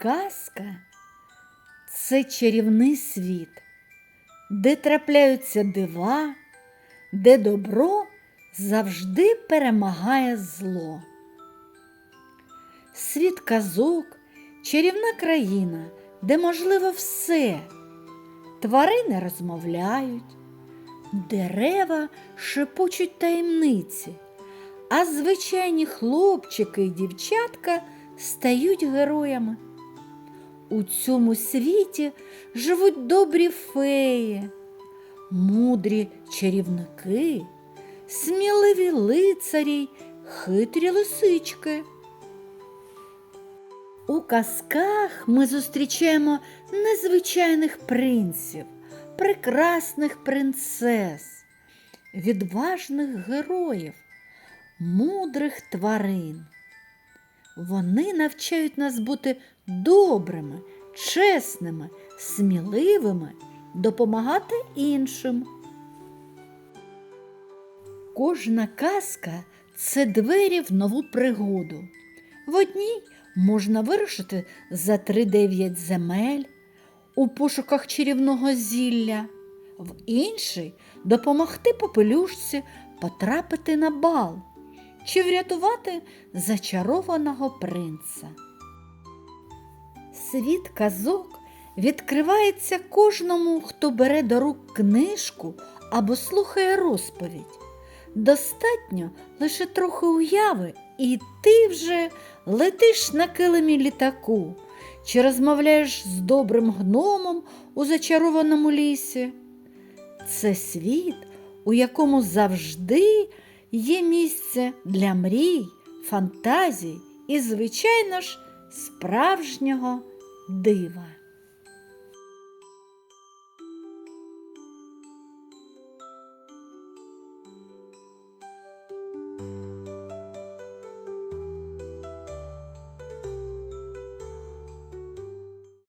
Казка це чарівний світ, де трапляються дива, де добро завжди перемагає зло. Світ казок, чарівна країна, де можливо все. Тварини розмовляють, дерева шепочуть таємниці, а звичайні хлопчики і дівчатка стають героями. У цьому світі живуть добрі феї, мудрі чарівники, сміливі лицарі, хитрі лисички. У казках ми зустрічаємо незвичайних принців, прекрасних принцес, відважних героїв, мудрих тварин. Вони навчають нас бути добрими, чесними, сміливими, допомагати іншим. Кожна казка це двері в нову пригоду. В одній можна вирушити за три-дев'ять земель у пошуках чарівного зілля, в іншій допомогти попелюшці потрапити на бал чи врятувати зачарованого принца. Світ казок відкривається кожному, хто бере до рук книжку або слухає розповідь. Достатньо лише трохи уяви, і ти вже летиш на килимі літаку чи розмовляєш з добрим гномом у зачарованому лісі. Це світ, у якому завжди є місце для мрій, фантазій і, звичайно ж, справжнього дива.